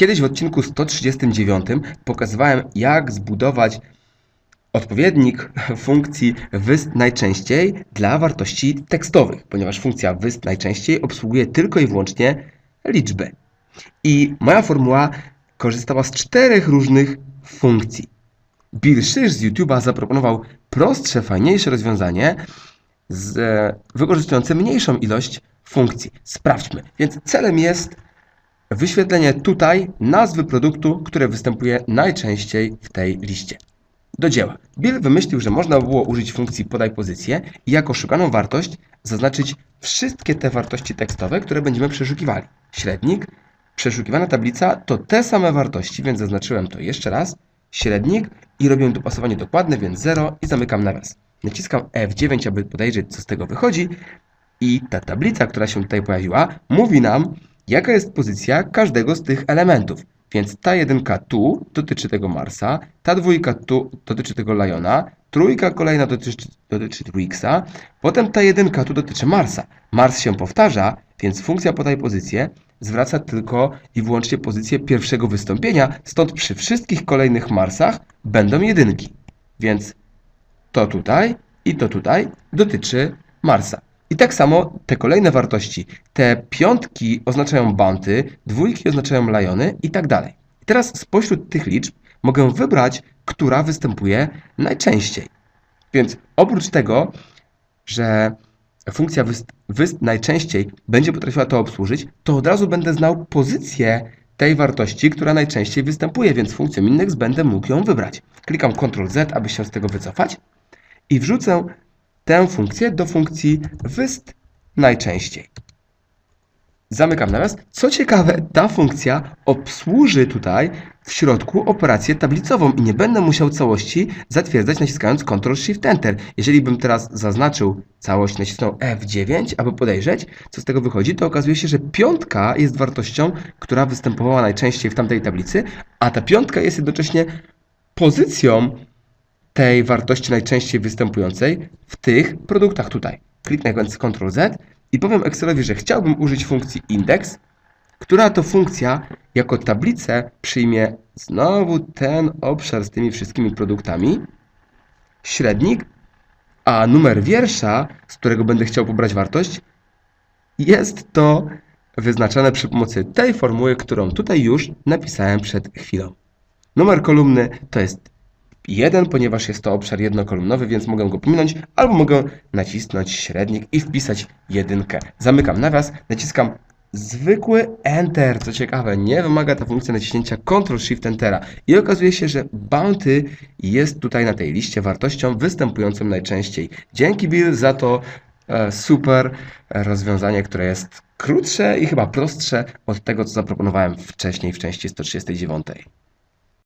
Kiedyś w odcinku 139 pokazywałem, jak zbudować odpowiednik funkcji wyst najczęściej dla wartości tekstowych, ponieważ funkcja wyst najczęściej obsługuje tylko i wyłącznie liczby. I moja formuła korzystała z czterech różnych funkcji. Bill Szysz z YouTube'a zaproponował prostsze, fajniejsze rozwiązanie z, wykorzystujące mniejszą ilość funkcji. Sprawdźmy. Więc celem jest wyświetlenie tutaj nazwy produktu, które występuje najczęściej w tej liście. Do dzieła. Bill wymyślił, że można było użyć funkcji podaj pozycję i jako szukaną wartość zaznaczyć wszystkie te wartości tekstowe, które będziemy przeszukiwali. Średnik, przeszukiwana tablica to te same wartości, więc zaznaczyłem to jeszcze raz. Średnik i robię dopasowanie dokładne, więc 0 i zamykam nawias. Naciskam F9, aby podejrzeć, co z tego wychodzi. I ta tablica, która się tutaj pojawiła, mówi nam, jaka jest pozycja każdego z tych elementów. Więc ta jedynka tu dotyczy tego Marsa, ta dwójka tu dotyczy tego Liona, trójka kolejna dotyczy, dotyczy Twixa, potem ta jedynka tu dotyczy Marsa. Mars się powtarza, więc funkcja podaj pozycję zwraca tylko i wyłącznie pozycję pierwszego wystąpienia, stąd przy wszystkich kolejnych Marsach będą jedynki. Więc to tutaj i to tutaj dotyczy Marsa. I tak samo te kolejne wartości. Te piątki oznaczają banty, dwójki oznaczają lajony i tak dalej. Teraz spośród tych liczb mogę wybrać, która występuje najczęściej. Więc oprócz tego, że funkcja wyst, wyst najczęściej będzie potrafiła to obsłużyć, to od razu będę znał pozycję tej wartości, która najczęściej występuje, więc funkcją index będę mógł ją wybrać. Klikam Ctrl Z, aby się z tego wycofać i wrzucę tę funkcję do funkcji wyst najczęściej. Zamykam nawias. Co ciekawe, ta funkcja obsłuży tutaj w środku operację tablicową i nie będę musiał całości zatwierdzać naciskając Ctrl Shift Enter. Jeżeli bym teraz zaznaczył całość, nacisnął F9, aby podejrzeć, co z tego wychodzi, to okazuje się, że piątka jest wartością, która występowała najczęściej w tamtej tablicy, a ta piątka jest jednocześnie pozycją tej wartości najczęściej występującej w tych produktach tutaj. Kliknę więc Ctrl Z i powiem Excelowi, że chciałbym użyć funkcji index, która to funkcja jako tablicę przyjmie znowu ten obszar z tymi wszystkimi produktami, średnik, a numer wiersza, z którego będę chciał pobrać wartość, jest to wyznaczane przy pomocy tej formuły, którą tutaj już napisałem przed chwilą. Numer kolumny to jest 1, ponieważ jest to obszar jednokolumnowy, więc mogę go pominąć, albo mogę nacisnąć średnik i wpisać jedynkę. Zamykam nawias, naciskam zwykły Enter. Co ciekawe, nie wymaga ta funkcja naciśnięcia Ctrl Shift Entera. I okazuje się, że Bounty jest tutaj na tej liście wartością występującą najczęściej. Dzięki Bill za to e, super rozwiązanie, które jest krótsze i chyba prostsze od tego, co zaproponowałem wcześniej w części 139.